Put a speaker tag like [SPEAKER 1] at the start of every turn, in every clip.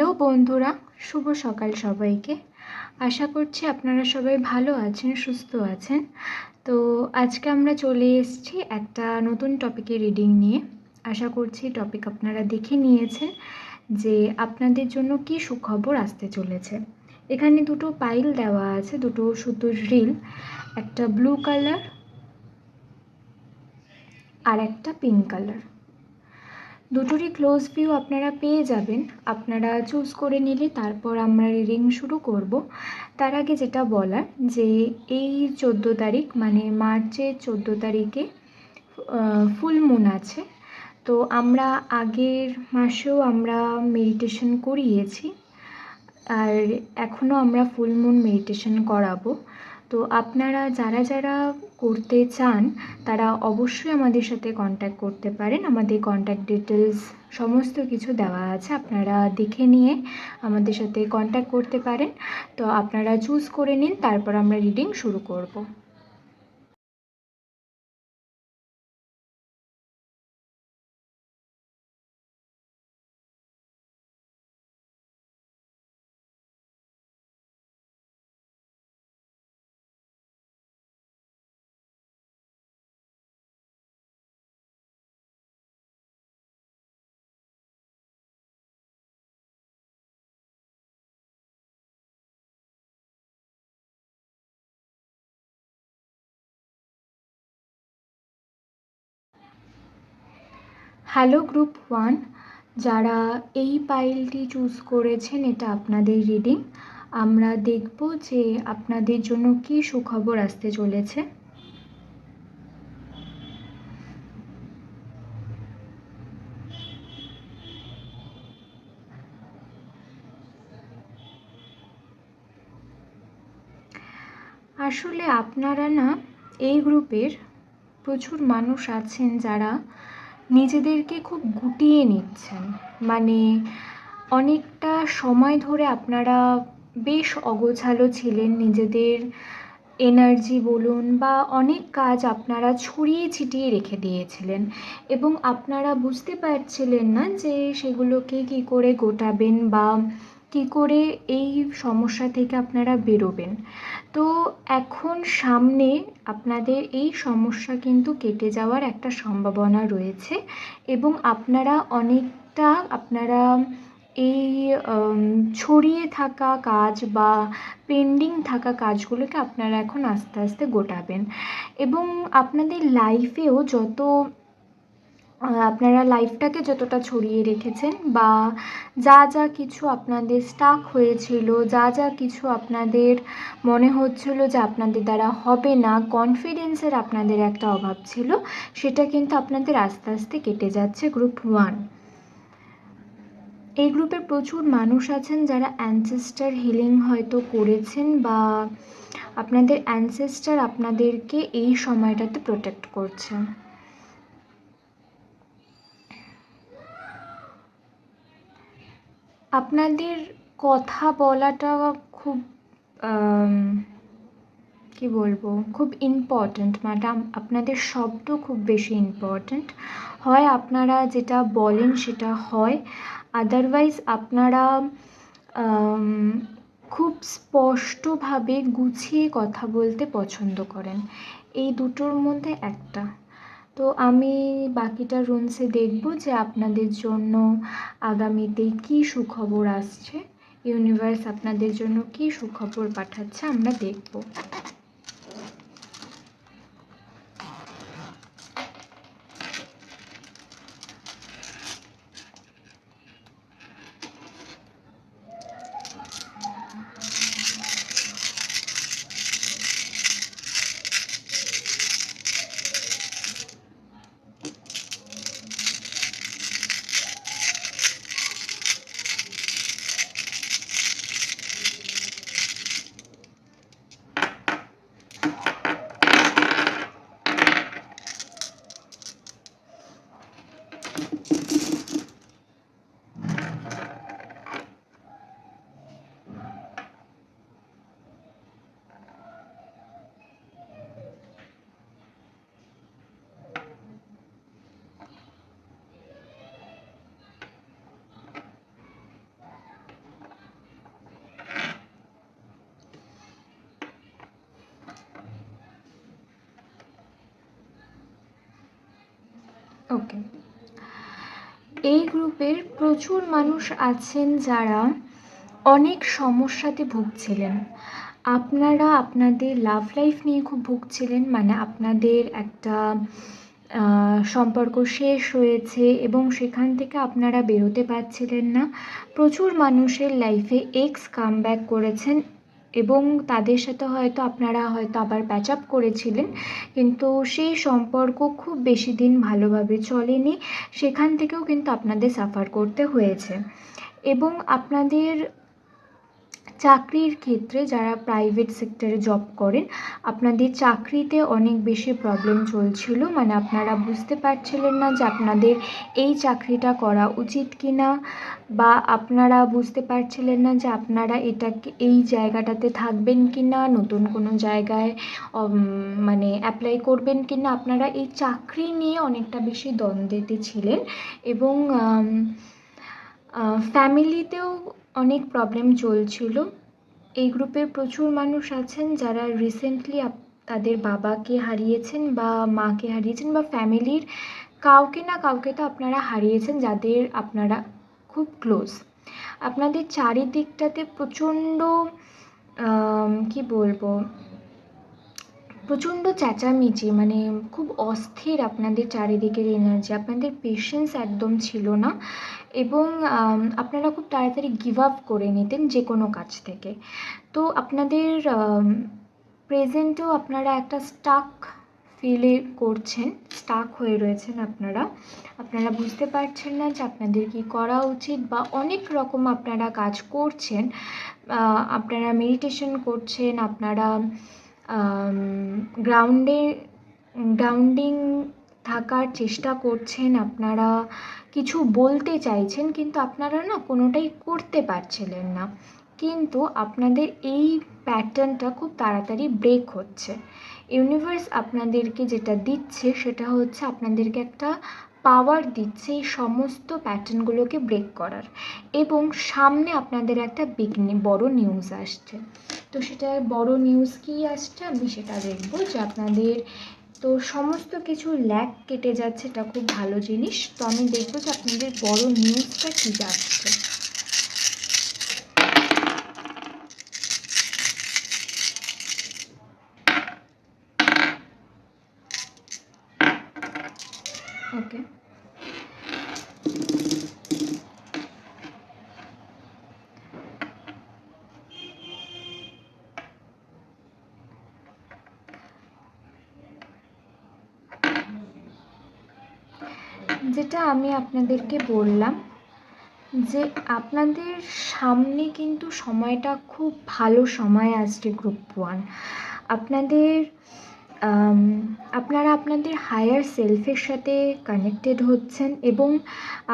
[SPEAKER 1] Hello বন্ধুরা, শুভ সকাল সবাইকে। আশা করছি আপনারা সবাই ভালো আছেন, সুস্থ আছেন। তো আজকে আমরা চলে এসেছি একটা নতুন টপিকে রিডিং নিয়ে। আশা করছি টপিক আপনারা দেখে নিয়েছেন যে আপনাদের জন্য কি সুখবর আসতে চলেছে। এখানে দুটো পাইল দেওয়া আছে, দুটো সুতোর রিল একটা ব্লু কালার আর একটা পিঙ্ক কালার দুটোরই ক্লোজ ভিউ আপনারা পেয়ে যাবেন। আপনারা চুজ করে নিলে তারপর আমরা রিডিং শুরু করব। তার আগে যেটা বলার, যে এই চোদ্দ তারিখ মানে মার্চের চোদ্দ তারিখে ফুল মুন আছে। তো আমরা আগের মাসেও আমরা মেডিটেশন করিয়েছি। আর এখনও আমরা ফুল মুন মেডিটেশন করাবো। তো আপনারা যারা যারা করতে চান, তারা অবশ্যই আমাদের সাথে কন্ট্যাক্ট করতে পারেন। আমাদের কন্ট্যাক্ট ডিটেলস সমস্ত কিছু দেওয়া আছে, আপনারা দেখে নিয়ে আমাদের সাথে কন্ট্যাক্ট করতে পারেন। তো আপনারা চুজ করে নিন, তারপর আমরা রিডিং শুরু করব। হ্যালো গ্রুপ ওয়ান যারা এই পাইলটি চুজ করেছেন, এটা আপনাদের রিডিং আমরা দেখব যে আপনাদের জন্য কি সুখবর আসতে চলেছে। আসলে আপনারা না, এই গ্রুপের প্রচুর মানুষ আছেন যারা নিজেদেরকে খুব গুটিয়ে নিচ্ছেন। মানে অনেকটা সময় ধরে আপনারা বেশ অগোছালো ছিলেন নিজেদের এনার্জি বলুন বা অনেক কাজ আপনারা ছড়িয়ে ছিটিয়ে রেখে দিয়েছিলেন এবং আপনারা বুঝতে পারছিলেন না যে সেগুলোকে কি করে গোটাবেন বা কী করে এই সমস্যা থেকে আপনারা বেরোবেন? তো এখন সামনে আপনাদের এই সমস্যা কিন্তু কেটে যাওয়ার একটা সম্ভাবনা রয়েছে এবং আপনারা অনেকটা আপনারা এই ছড়িয়ে থাকা কাজ বা পেন্ডিং থাকা কাজগুলোকে আপনারা এখন আস্তে আস্তে গোটাবেন। এবং আপনাদের লাইফেও যত আপনারা লাইফটাকে যতটা ছড়িয়ে রেখেছেন বা যা যা কিছু আপনাদের স্টাক হয়েছিল, যা যা কিছু আপনাদের মনে হচ্ছিল যে আপনাদের দ্বারা হবে না কনফিডেন্সের আপনাদের একটা অভাব ছিল, সেটা কিন্তু আপনাদের আস্তে আস্তে কেটে যাচ্ছে গ্রুপ ওয়ান এই গ্রুপে প্রচুর মানুষ আছেন যারা অ্যানসেস্টার হিলিং হয়তো করেছেন বা আপনাদের অ্যানসেস্টার আপনাদেরকে এই সময়টাতে প্রোটেক্ট করছে আপনাদের কথা বলাটা খুব কী বলব, খুব ইম্পর্ট্যান্ট ম্যাডাম আপনাদের শব্দ খুব বেশি ইম্পর্ট্যান্ট হয় আপনারা যেটা বলেন সেটা হয়। আদারওয়াইজ আপনারা খুব স্পষ্টভাবে গুছিয়ে কথা বলতে পছন্দ করেন। এই দুটোর মধ্যে একটা। তো আমি বাকিটা রুমসে দেখব যে আপনাদের জন্য আগামীতে কি সুখবর আসছে। ইউনিভার্স আপনাদের জন্য কি সুখবর পাঠাচ্ছে আমরা দেখব। ওকে এই গ্রুপের প্রচুর মানুষ আছেন যারা অনেক সমস্যাতে ভুগছিলেন। আপনারা আপনাদের লাভ লাইফ নিয়ে খুব ভুগছিলেন মানে আপনাদের একটা সম্পর্ক শেষ হয়েছে এবং সেখান থেকে আপনারা বেরোতে পারছিলেন না। প্রচুর মানুষের লাইফে এক্স কাম করেছেন এবং তাদের সাথে হয়তো আপনারা হয়তো আবার প্যাচ আপ করেছিলেন, কিন্তু সেই সম্পর্ক খুব বেশি দিন ভালোভাবে চলেনি। সেখান থেকেও কিন্তু আপনাদের সাফার করতে হয়েছে। এবং আপনাদের চাকরির ক্ষেত্রে যারা প্রাইভেট সেক্টরে জব করেন, আপনাদের চাকরিতে অনেক বেশি প্রবলেম চলছিল। মানে আপনারা বুঝতে পারছিলেন না যে আপনাদের এই চাকরিটা করা উচিত কি না বা আপনারা বুঝতে পারছিলেন না যে আপনারা এটাকে, এই জায়গাটাতে থাকবেন কি না নতুন কোনো জায়গায় মানে অ্যাপ্লাই করবেন কি না আপনারা এই চাকরি নিয়ে অনেকটা বেশি দ্বন্দ্বেতে ছিলেন এবং ফ্যামিলিতেও অনেক প্রবলেম চলছিল। এই গ্রুপের প্রচুর মানুষ আছেন যারা রিসেন্টলি তাদের বাবাকে হারিয়েছেন বা মাকে হারিয়েছেন বা ফ্যামিলির কাউকে না কাউকে তো আপনারা হারিয়েছেন যাদের আপনারা খুব ক্লোজ আপনাদের চারিদিকটাতে প্রচণ্ড কি বলব? প্রচণ্ড চেঁচামেচি মানে খুব অস্থির আপনাদের চারিদিকের এনার্জি আপনাদের পেশেন্স একদম ছিল না। এবং আপনারা খুব তাড়াতাড়ি গিভ আপ করে নিতেন যে কোনো কাজ থেকে। তো আপনাদের প্রেজেন্টেও আপনারা একটা স্টাক ফিলে করছেন স্টাক হয়ে রয়েছেন আপনারা। আপনারা বুঝতে পারছেন না যে আপনাদের কি করা উচিত বা অনেক রকম আপনারা কাজ করছেন। আপনারা মেডিটেশন করছেন, আপনারা গ্রাউন্ডে গ্রাউন্ডিং থাকার চেষ্টা করছেন আপনারা, কিছু বলতে চাইছেন কিন্তু আপনারা না কোনোটাই করতে পারছিলেন না। কিন্তু আপনাদের এই প্যাটার্নটা খুব তাড়াতাড়ি ব্রেক হচ্ছে। ইউনিভার্স আপনাদেরকে যেটা দিচ্ছে সেটা হচ্ছে আপনাদেরকে একটা পাওয়ার দিচ্ছে এই সমস্ত প্যাটার্নগুলোকে ব্রেক করার। এবং সামনে আপনাদের একটা বিগ বড় নিউজ আসছে। তো সেটা বড় নিউজ কী আসছে? আমি সেটা দেখব যে আপনাদের তো সমস্ত কিছু ল্যাক কেটে যাচ্ছে, এটা খুব ভালো জিনিস। তো আমি দেখব যে আপনাদের বড় নিউজটা কী আসছে ওকে যেটা আমি আপনাদেরকে বললাম যে আপনাদের সামনে কিন্তু সময়টা খুব ভালো সময় আসছে গ্রুপ ওয়ান আপনাদের আপনারা আপনাদের হায়ার সেলফের সাথে কানেক্টেড হচ্ছেন এবং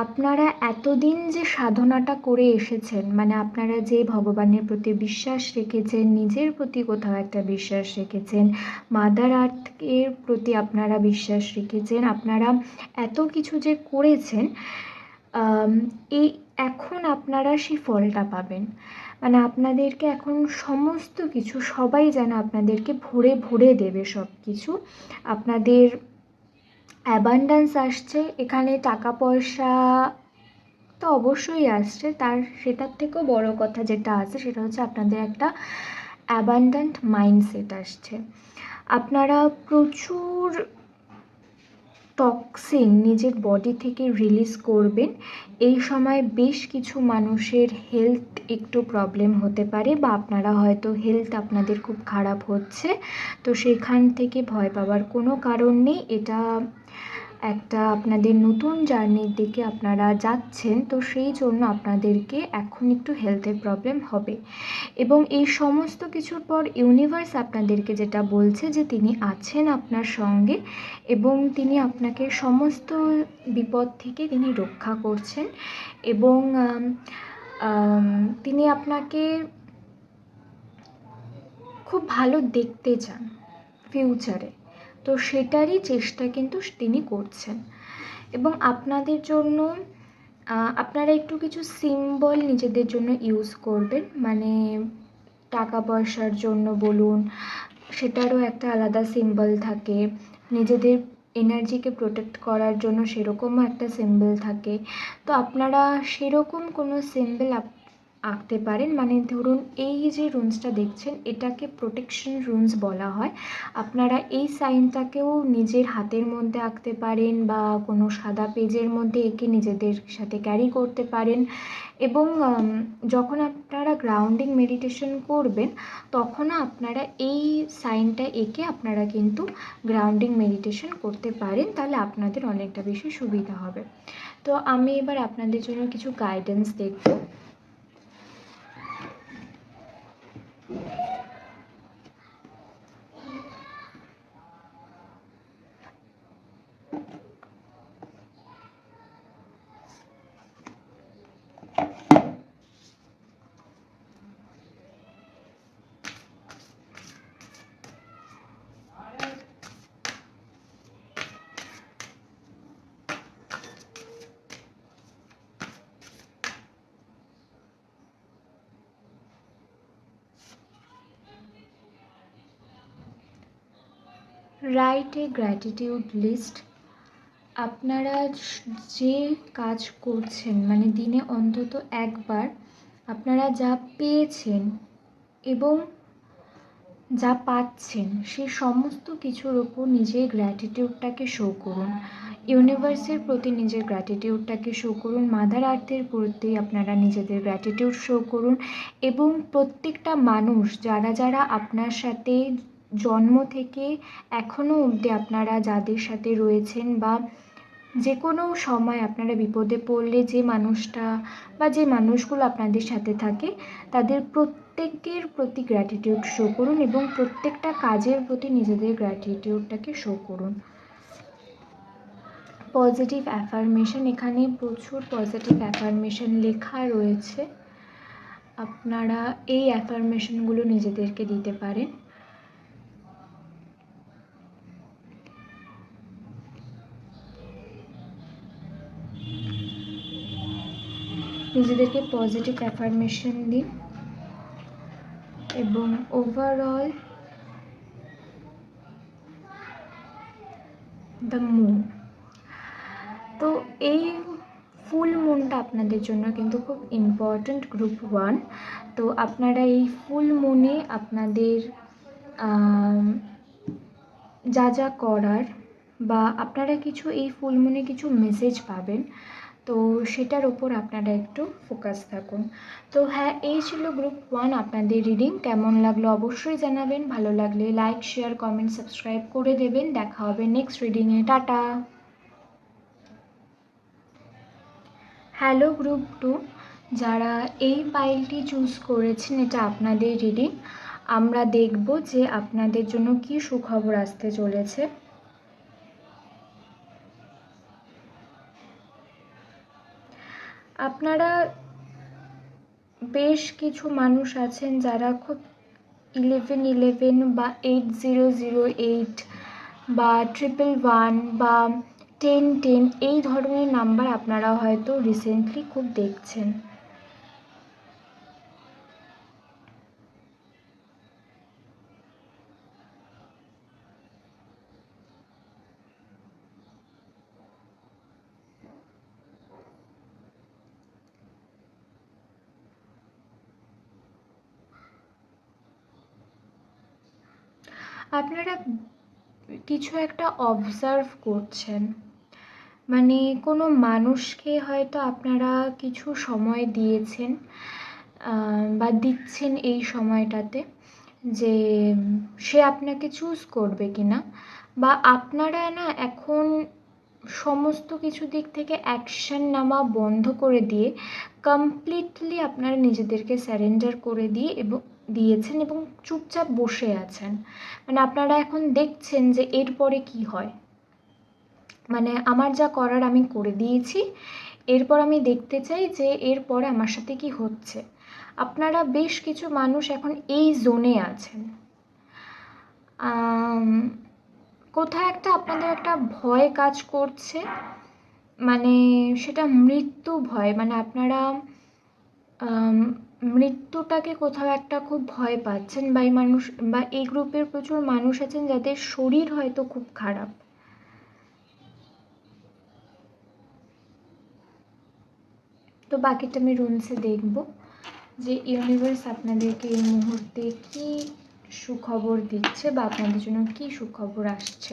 [SPEAKER 1] আপনারা এতদিন যে সাধনাটা করে এসেছেন মানে আপনারা যে ভগবানের প্রতি বিশ্বাস রেখেছেন, নিজের প্রতি কোথাও একটা বিশ্বাস রেখেছেন মাদার আর্থের প্রতি আপনারা বিশ্বাস রেখেছেন, আপনারা এত কিছু যে করেছেন এই এখন আপনারা সেই ফলটা পাবেন। মানে আপনাদেরকে এখন সমস্ত কিছু, সবাই যেন আপনাদেরকে ভরে ভরে দেবে সব কিছু আপনাদের অ্যাবান্ডান্স আসছে, এখানে টাকা পয়সা তো অবশ্যই আসছে। তার, সেটার থেকেও বড় কথা যেটা আছে, সেটা হচ্ছে আপনাদের একটা অ্যাবান্ডান্ট মাইন্ডসেট আসছে। আপনারা প্রচুর টক্সিন নিজের বডি থেকে রিলিজ করবেন। এই সময় বেশ কিছু মানুষের হেলথ একটু প্রবলেম হতে পারে বা আপনারা হয়তো হেলথ আপনাদের খুব খারাপ হচ্ছে। তো সেখান থেকে ভয় পাওয়ার কোনো কারণ নেই। এটা একটা আপনাদের নতুন জার্নির দিকে আপনারা যাচ্ছেন, তো সেই জন্য আপনাদেরকে এখন একটু হেলথের প্রবলেম হবে। এবং এই সমস্ত কিছুর পর ইউনিভার্স আপনাদেরকে যেটা বলছে যে তিনি আছেন আপনার সঙ্গে এবং তিনি আপনাকে সমস্ত বিপদ থেকে তিনি রক্ষা করছেন এবং তিনি আপনাকে খুব ভালো দেখতে চান ফিউচারে তো সেটারই চেষ্টা কিন্তু তিনি করছেন। এবং আপনাদের জন্য আপনারা একটু কিছু সিম্বল নিজেদের জন্য ইউজ করবেন। মানে টাকা পয়সার জন্য বলুন, সেটারও একটা আলাদা সিম্বল থাকে। নিজেদের এনার্জিকে প্রোটেক্ট করার জন্য সেরকমও একটা সিম্বল থাকে। তো আপনারা সেরকম কোনো সিম্বল আঁকতে পারেন। মানে ধরুন এই যে রুনসটা দেখছেন, এটাকে প্রোটেকশন রুনস বলা হয়। আপনারা এই সাইনটাকেও নিজের হাতের মধ্যে আঁকতে পারেন বা কোনো সাদা পেজের মধ্যে এঁকে নিজেদের সাথে ক্যারি করতে পারেন। এবং যখন আপনারা গ্রাউন্ডিং মেডিটেশন করবেন, তখনও আপনারা এই সাইনটা এঁকে আপনারা কিন্তু গ্রাউন্ডিং মেডিটেশন করতে পারেন। তাহলে আপনাদের অনেকটা বেশি সুবিধা হবে। তো আমি এবার আপনাদের জন্য কিছু গাইডেন্স দেখব। রাইট এ গ্র্যাটিটিউড লিস্ট আপনারা যে কাজ করছেন মানে দিনে অন্তত একবার আপনারা যা পেয়েছেন এবং যা পাচ্ছেন, সে সমস্ত কিছুর ওপর নিজের গ্র্যাটিটিউডটাকে শো করুন। ইউনিভার্সের প্রতি নিজের গ্র্যাটিটিউডটাকে শো করুন। মাদার আর্থের প্রতি আপনারা নিজেদের গ্র্যাটিটিউড শো করুন এবং প্রত্যেকটা মানুষ, যারা যারা আপনার সাথে জন্ম থেকে এখনও অবধি আপনারা যাদের সাথে রয়েছেন বা যে কোনো সময় আপনারা বিপদে পড়লে যে মানুষটা বা যে মানুষগুলো আপনাদের সাথে থাকে, তাদের প্রত্যেকের প্রতি গ্র্যাটিটিউড শো করুন এবং প্রত্যেকটা কাজের প্রতি নিজেদের গ্র্যাটিটিউডটাকে শো করুন। পজিটিভ অ্যাফার্মেশন এখানে প্রচুর পজিটিভ অ্যাফার্মেশন লেখা রয়েছে। আপনারা এই অ্যাফার্মেশনগুলো নিজেদেরকে দিতে পারেন। নিজেদেরকে পজিটিভ অ্যাফার্মেশন দিন এবং ওভারঅল দ্য মুন তো এই ফুল মুনটা আপনাদের জন্য কিন্তু খুব ইম্পর্ট্যান্ট গ্রুপ ওয়ান তো আপনারা এই ফুল মুনে আপনাদের যা যা করার বা আপনারা কিছু এই ফুল মুনে কিছু মেসেজ পাবেন তো সেটার ওপর আপনারা একটু ফোকাস থাকুন। তো হ্যাঁ এই ছিল গ্রুপ ওয়ান আপনাদের রিডিং কেমন লাগল অবশ্যই জানাবেন। ভালো লাগলে লাইক শেয়ার কমেন্ট সাবস্ক্রাইব করে দেবেন। দেখা হবে নেক্সট রিডিংয়ে টাটা! হ্যালো গ্রুপ টু যারা এই পাইলটি চুজ করেছেন, এটা আপনাদের রিডিং আমরা দেখব যে আপনাদের জন্য কি সুখবর আসতে চলেছে। আপনারা বেশ কিছু মানুষ আছেন যারা খুব ইলেভেন ইলেভেন বা এইট জিরো জিরো এইট বা ট্রিপল ওয়ান বা টেন টেন এই ধরনের নাম্বার আপনারা হয়তো রিসেন্টলি খুব দেখছেন। কিছু একটা অবজার্ভ করছেন। মানে কোনো মানুষকে হয়তো আপনারা কিছু সময় দিয়েছেন বা দিচ্ছেন এই সময়টাতে যে সে আপনাকে চুজ করবে কি না বা আপনারা না এখন সমস্ত কিছু দিক থেকে অ্যাকশান নেওয়া বন্ধ করে দিয়ে কমপ্লিটলি আপনারা নিজেদেরকে স্যারেন্ডার করে দিয়ে এবং দিয়েছেন এবং চুপচাপ বসে আছেন। মানে আপনারা এখন দেখছেন যে এরপরে কি হয়। মানে আমার যা করার আমি করে দিয়েছি। এরপর আমি দেখতে চাই যে এরপরে আমার সাথে কি হচ্ছে। আপনারা বেশ কিছু মানুষ এখন এই জোনে আছেন। কোথায় একটা আপনাদের একটা ভয় কাজ করছে। মানে সেটা মৃত্যু ভয়। মানে আপনারা মৃত্যুটাকে কোথাও একটা খুব ভয় পাচ্ছেন বা এই মানুষ, বা এই গ্রুপের প্রচুর মানুষ আছেন যাদের শরীর হয়তো খুব খারাপ। তো বাকিটা আমি রুমসে দেখব যে ইউনিভার্স আপনাদেরকে এই মুহূর্তে কি সুখবর দিচ্ছে বা আপনাদের জন্য কি সুখবর আসছে।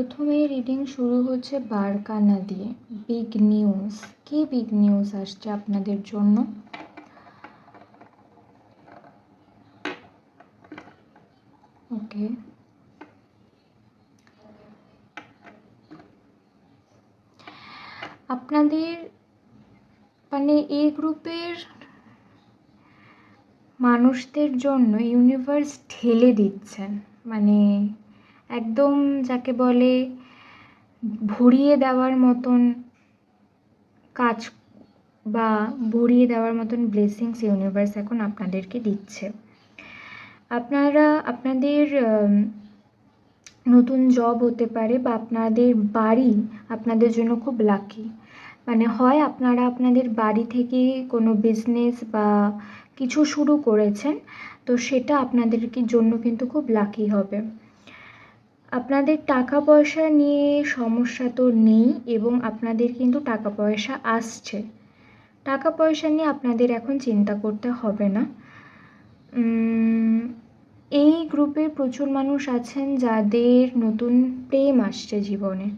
[SPEAKER 1] প্রথমেই রিডিং শুরু হচ্ছে বারকানা দিয়ে। বিগ নিউজ কি বিগ নিউজ আসছে আপনাদের জন্য? ওকে আপনাদের মানে এই গ্রুপের মানুষদের জন্য ইউনিভার্স ঠেলে দিচ্ছেন। মানে একদম যাকে বলে ভরিয়ে দেওয়ার মতন কাজ বা ভরিয়ে দেওয়ার মতন ব্লেসিংস ইউনিভার্স এখন আপনাদেরকে দিচ্ছে। আপনারা, আপনাদের নতুন জব হতে পারে বা আপনাদের বাড়ি আপনাদের জন্য খুব লাকি মানে হয় আপনারা আপনাদের বাড়ি থেকে কোনো বিজনেস বা কিছু শুরু করেছেন, তো সেটা আপনাদের জন্য কিন্তু খুব লাকি হবে। আপনাদের টাকা পয়সা নিয়ে সমস্যা তো নেই এবং আপনাদের কিন্তু টাকা পয়সা আসছে। টাকা পয়সা নিয়ে আপনাদের এখন চিন্তা করতে হবে না। এই গ্রুপে প্রচুর মানুষ আছেন যাদের নতুন প্রেম আসছে জীবনে।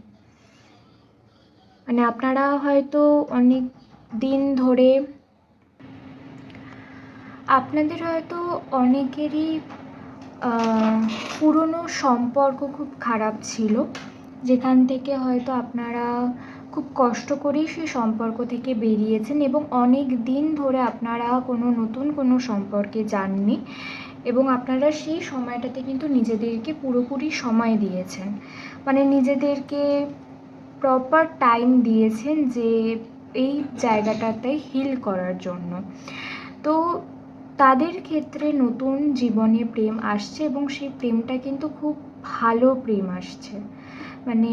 [SPEAKER 1] মানে আপনারা হয়তো অনেক দিন ধরে আপনাদের হয়তো অনেকেরই পুরনো সম্পর্ক খুব খারাপ ছিল, যেখান থেকে হয়তো আপনারা খুব কষ্ট করেই সেই সম্পর্ক থেকে বেরিয়েছেন এবং অনেক দিন ধরে আপনারা কোনো নতুন কোনো সম্পর্কে যাননি এবং আপনারা সেই সময়টাতে কিন্তু নিজেদেরকে পুরোপুরি সময় দিয়েছেন। মানে নিজেদেরকে প্রপার টাইম দিয়েছেন যে এই জায়গাটাতে হিল করার জন্য। তো তাদের ক্ষেত্রে নতুন জীবনে প্রেম আসছে এবং সেই প্রেমটা কিন্তু খুব ভালো প্রেম আসছে। মানে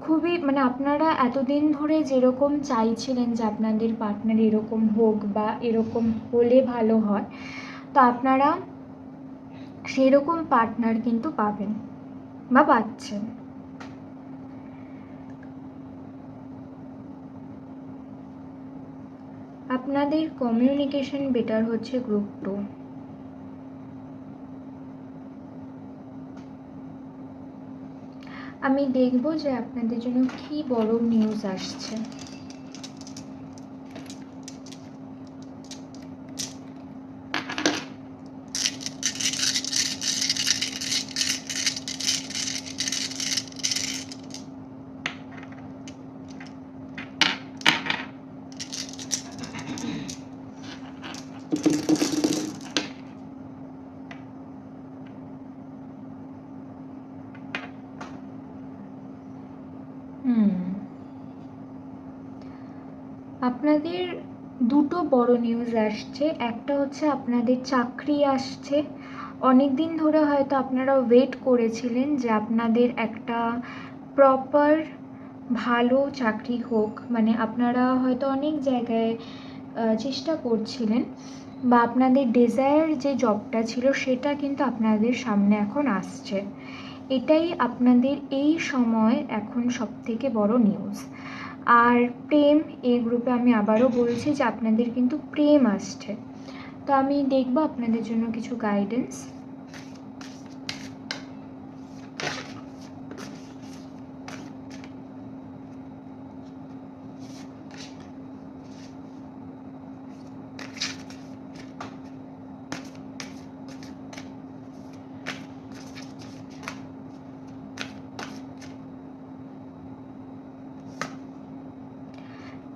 [SPEAKER 1] খুবই মানে আপনারা এতদিন ধরে যেরকম চাইছিলেন যে আপনাদের পার্টনার এরকম হোক বা এরকম হলে ভালো হয়, তো আপনারা সেরকম পার্টনার কিন্তু পাবেন বা পাচ্ছেন। আপনাদের কমিউনিকেশন বেটার হচ্ছে গ্রুপ টু আমি দেখব যে আপনাদের জন্য কি বড় নিউজ আসছে। আপনাদের দুটো বড় নিউজ আসছে। একটা হচ্ছে আপনাদের চাকরি আসছে। অনেক দিন ধরে হয়তো আপনারা ওয়েট করেছিলেন যে আপনাদের একটা প্রপার ভালো চাকরি হোক। মানে আপনারা হয়তো অনেক জায়গায় চেষ্টা করছিলেন বা আপনাদের ডিজায়ার যে জবটা ছিল সেটা কিন্তু আপনাদের সামনে এখন আসছে। এটাই আপনাদের এই সময় এখন সবথেকে বড় নিউজ আর প্রেম, এই গ্রুপে আমি আবারও বলছি যে আপনাদের কিন্তু প্রেম আসছে। তো আমি দেখব আপনাদের জন্য কিছু গাইডেন্স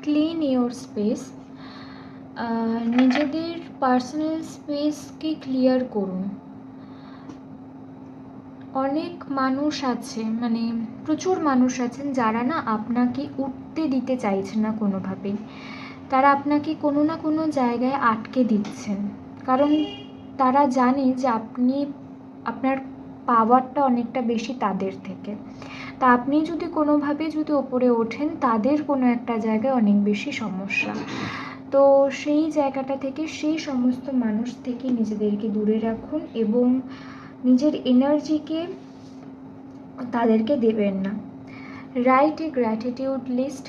[SPEAKER 1] ক্লিন ইওর স্পেস নিজেদের পার্সোনাল স্পেসকে ক্লিয়ার করুন। অনেক মানুষ আছে মানে প্রচুর মানুষ আছেন যারা না আপনাকে উঠতে দিতে চাইছে না কোনোভাবেই তারা আপনাকে কোনো না কোনো জায়গায় আটকে দিচ্ছেন। কারণ তারা জানে যে আপনি, আপনার পাওয়ারটা অনেকটা বেশি তাদের থেকে। তা আপনি যদি কোনোভাবে যদি ওপরে ওঠেন, তাদের কোনো একটা জায়গায় অনেক বেশি সমস্যা। তো সেই জায়গাটা থেকে সেই সমস্ত মানুষ থেকে নিজেদেরকে দূরে রাখুন এবং নিজের এনার্জিকে তাদেরকে দেবেন না। রাইট এ গ্র্যাটিটিউড লিস্ট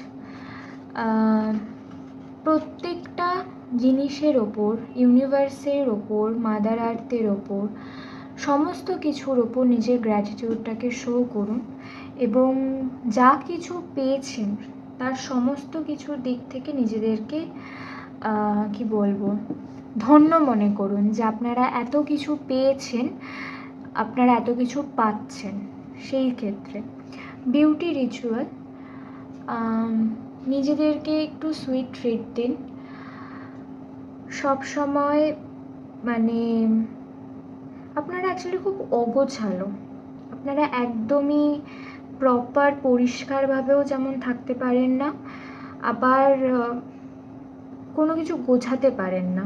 [SPEAKER 1] প্রত্যেকটা জিনিসের ওপর, ইউনিভার্সের ওপর, মাদার আর্থের ওপর, সমস্ত কিছুর ওপর নিজের গ্র্যাটিটিউডটাকে শো করুন। এবং যা কিছু পেয়েছেন, তার সমস্ত কিছুর দিক থেকে নিজেদেরকে কি বলব, ধন্য মনে করুন যে আপনারা এত কিছু পেয়েছেন, আপনারা এত কিছু পাচ্ছেন সেই ক্ষেত্রে। বিউটি রিচুয়াল নিজেদেরকে একটু সুইট ট্রিট দিন। সব সময় মানে আপনারা অ্যাকচুয়ালি খুব অগোছালো। আপনারা একদমই প্রপার পরিষ্কারভাবেও যেমন থাকতে পারেন না, আবার কোনো কিছু গোছাতে পারেন না।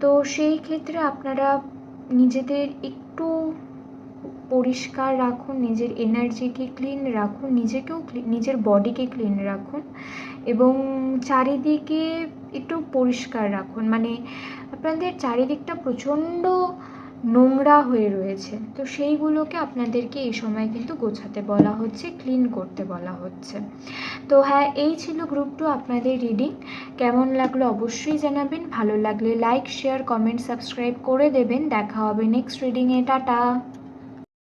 [SPEAKER 1] তো সেই ক্ষেত্রে আপনারা নিজেদের একটু পরিষ্কার রাখুন, নিজের এনার্জিকে ক্লিন রাখুন, নিজেকেও নিজের বডিকে ক্লিন রাখুন এবং চারিদিকে একটু পরিষ্কার রাখুন। মানে আপনাদের চারিদিকটা প্রচণ্ড নোংরা হয়ে রয়েছে। তো সেইগুলোকে আপনাদেরকে এই সময় কিন্তু গোছাতে বলা হচ্ছে ক্লিন করতে বলা হচ্ছে। তো হ্যাঁ এই ছিল গ্রুপ টু আপনাদের রিডিং কেমন লাগল অবশ্যই জানাবেন। ভালো লাগলে লাইক শেয়ার কমেন্ট সাবস্ক্রাইব করে দেবেন। দেখা হবে নেক্সট রিডিংয়ে টাটা!